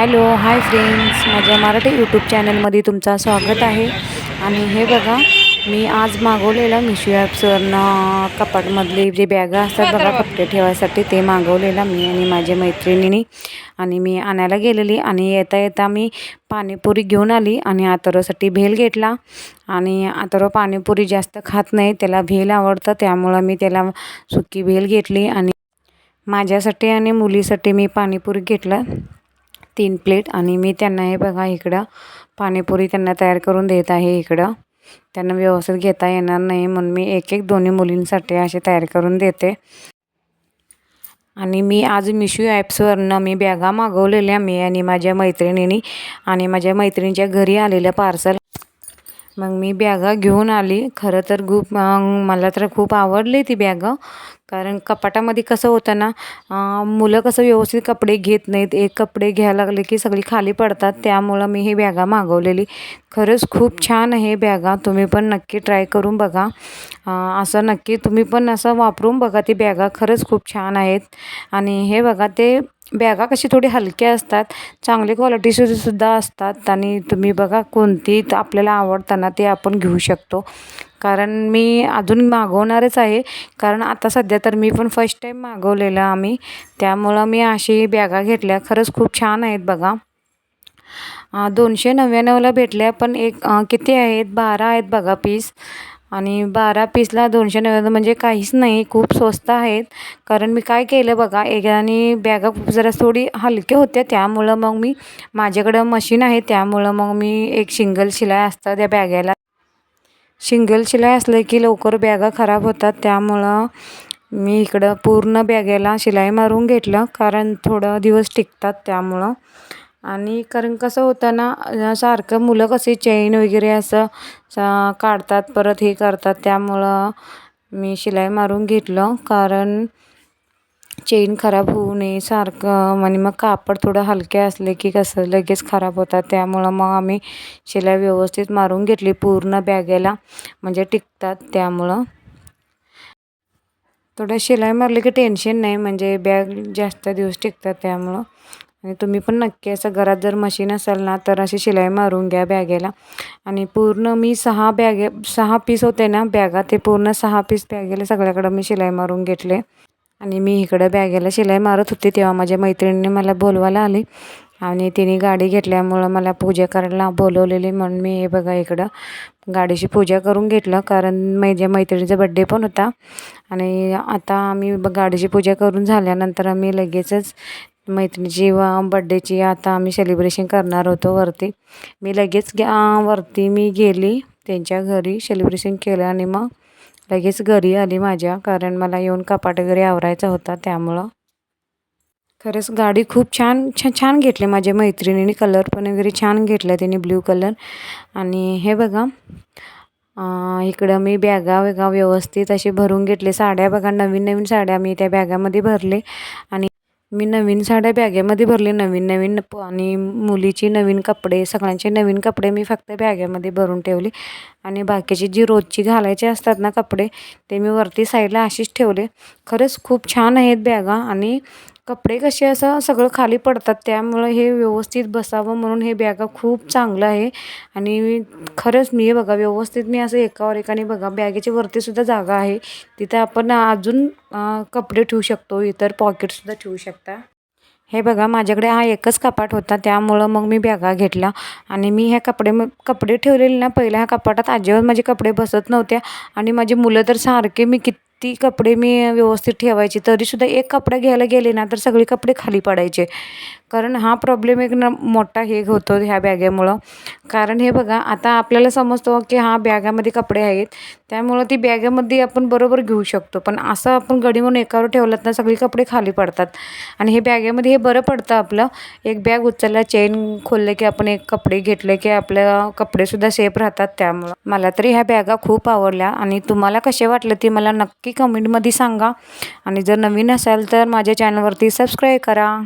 Hello hi friends. माझ्या Marathi YouTube चॅनलमध्ये तुमचं स्वागत आहे. आणि हे बघा मी आज मागवलेलं मिशो ॲप्सवरनं कपाटमधले जे बॅगा असतात बघा कपडे ठेवायसाठी ते मागवलेलं मी आणि माझ्या मैत्रिणीने. आणि मी आणायला गेलेली आणि येता येता मी पाणीपुरी घेऊन आली आणि आतरोसाठी भेल घेतला. आणि आतरो पाणीपुरी जास्त खात नाही त्याला भेल आवडतं त्यामुळं मी त्याला सुकी भेल घेतली आणि माझ्यासाठी आणि मुलीसाठी मी पाणीपुरी घेतलं. तीन प्लेट आणि मी त्यांना हे बघा इकडं पाणीपुरी त्यांना तयार करून देत आहे इकडं. त्यांना व्यवस्थित घेता येणार नाही म्हणून मी एक एक दोन्ही मुलींसाठी असे तयार करून देते. आणि मी आज मिशो ॲप्सवरनं मी बॅगा मागवलेल्या मी आणि माझ्या मैत्रिणींनी आणि माझ्या मैत्रिणीच्या घरी आलेलं पार्सल मग मी बॅगा घेऊन आली. खरं तर खूप मला तर खूप आवडली ती बॅग. कारण कपाटामध्ये कसं होतं ना मुलं कसं व्यवस्थित कपडे घेत नाहीत. एक कपडे घ्यायला लागले की सगळी खाली पडतात. त्यामुळं मी ही बॅगा मागवलेली. खरंच खूप छान आहे बॅगा. तुम्ही पण नक्की ट्राय करून बघा. असं नक्की तुम्ही पण असं वापरून बघा ती बॅगा. खरंच खूप छान आहेत. आणि हे बघा ते बॅगा कशी थोडी हलक्या असतात चांगली क्वालिटीचे सुद्धा असतात आणि तुम्ही बघा कोणती आपल्याला आवडताना ते आपण घेऊ शकतो. कारण मी अजून मागवणारच आहे कारण आता सध्या तर मी पण फर्स्ट टाईम मागवलेलं आम्ही. त्यामुळं मी अशी बॅगा घेतल्या खरंच खूप छान आहेत बघा. दोनशे नव्याण्णवला भेटल्या पण एक किती आहेत? बारा आहेत बघा पीस आणि बारा पीसला दोनशे नव्याण्णव म्हणजे काहीच नाही खूप स्वस्त आहेत. कारण मी काय केलं बघा एक आणि बॅगा खूप जरा थोडी हलक्या होत्या त्यामुळं मग मी माझ्याकडं मशीन आहे त्यामुळं मग मी एक शिंगल शिलाई असतं त्या बॅगेला शिंगल शिलाई असलं की लवकर बॅगा खराब होतात त्यामुळं मी इकडं पूर्ण बॅगेला शिलाई मारून घेतलं कारण थोडं दिवस टिकतात त्यामुळं. आणि कारण कसं होतं ना सारखं मुलं कसे चैन वगैरे असं काढतात परत हे करतात. त्यामुळं मी शिलाई मारून घेतलं. कारण चेन खराब होऊ नये सारखं आणि मग कापड थोडं हलके असले की कसं लगेच खराब होतात. त्यामुळं मग आम्ही शिलाई व्यवस्थित मारून घेतली. पूर्ण बॅगेला म्हणजे टिकतात त्यामुळं. थोडं शिलाई मारली की टेन्शन नाही. म्हणजे बॅग जास्त दिवस टिकतात त्यामुळं. आणि तुम्ही पण नक्की असं घरात जर मशीन असेल ना तर अशी शिलाई मारून घ्या बॅगेला. आणि पूर्ण मी सहा बॅगे सहा पीस होते ना बॅगा ते पूर्ण सहा पीस बॅगेला सगळ्याकडं मी शिलाई मारून घेतले. आणि मी इकडं बॅगेला शिलाई मारत होते तेव्हा माझ्या मैत्रिणीने मला बोलवायला आली. आणि तिने गाडी घेतल्यामुळं मला पूजा करायला बोलवलेली म्हणून मी हे बघा इकडं गाडीची पूजा करून घेतलं. कारण माझ्या मैत्रिणीचा बड्डे पण होता. आणि आता आम्ही गाडीची पूजा करून झाल्यानंतर आम्ही लगेचच मैत्रिणीची व बड्डेची आता आम्ही सेलिब्रेशन करणार होतो वरती. मी लगेच वरती मी गेली त्यांच्या घरी सेलिब्रेशन केलं आणि मग लगेच घरी आली माझ्या. कारण मला येऊन कपाट वगैरे आवरायचा होता त्यामुळं. खरंच गाडी खूप छान छान छान घेतली माझ्या मैत्रिणीने. कलर पण वगैरे छान घेतला तिने ब्ल्यू कलर आणि हे बघा इकडं मी बॅगा वेगा व्यवस्थित असे भरून घेतले साड्या बघा नवीन नवीन साड्या मी त्या बॅगामध्ये भरले. आणि मी नवीन साड्या बॅगेमध्ये भरले नवीन नवीन आणि मुलीची नवीन कपडे सगळ्यांचे नवीन कपडे मी फक्त बॅगेमध्ये भरून ठेवले. आणि बाकीचे जी रोजची घालायचे असतात ना कपडे ते मी वरती साईडला अशीच ठेवले. खरंच खूप छान आहेत बॅगा आणि कपडे कसे असं सगळं खाली पडतात त्यामुळं हे व्यवस्थित बसावं म्हणून हे बॅगा खूप चांगलं आहे. आणि खरंच मी हे बघा व्यवस्थित मी असं एकावर एकाने बघा बॅगेच्या वरतीसुद्धा जागा आहे. तिथं आपण अजून कपडे ठेवू शकतो इतर पॉकेटसुद्धा ठेवू शकता. हे बघा माझ्याकडे हा एकच कपाट होता त्यामुळं मग मी बॅगा घेतला आणि मी ह्या कपडे मग कपडे ठेवलेले ना पहिल्या ह्या कपाटात अजिबात माझे कपडे बसत नव्हत्या आणि माझी मुलं तर सारखे मी किती ती कपडे मी व्यवस्थित ठेवायची. तरीसुद्धा एक कपडा घ्यायला गेले ना तर सगळे कपडे खाली पडायचे. कारण हा प्रॉब्लेम एक ना मोठा हे होतो ह्या बॅगेमुळं. कारण हे बघा आता आपल्याला समजतो की हा बॅगामध्ये कपडे आहेत त्यामुळं ती बॅगेमध्ये आपण बरोबर घेऊ शकतो. पण असं आपण गडी म्हणून एकावर ठेवलं तर सगळी कपडे खाली पडतात. आणि हे बॅगेमध्ये हे बरं पडतं आपलं. एक बॅग उचलला चेन खोललं की आपण एक कपडे घेतले की आपल्या कपडेसुद्धा सेफ राहतात त्यामुळं. मला तरी ह्या बॅगा खूप आवडल्या आणि तुम्हाला कसे वाटलं ते मला नक्की कमेंटमध्ये सांगा. आणि जर नवीन असाल तर माझ्या चॅनलवरती सबस्क्राईब करा.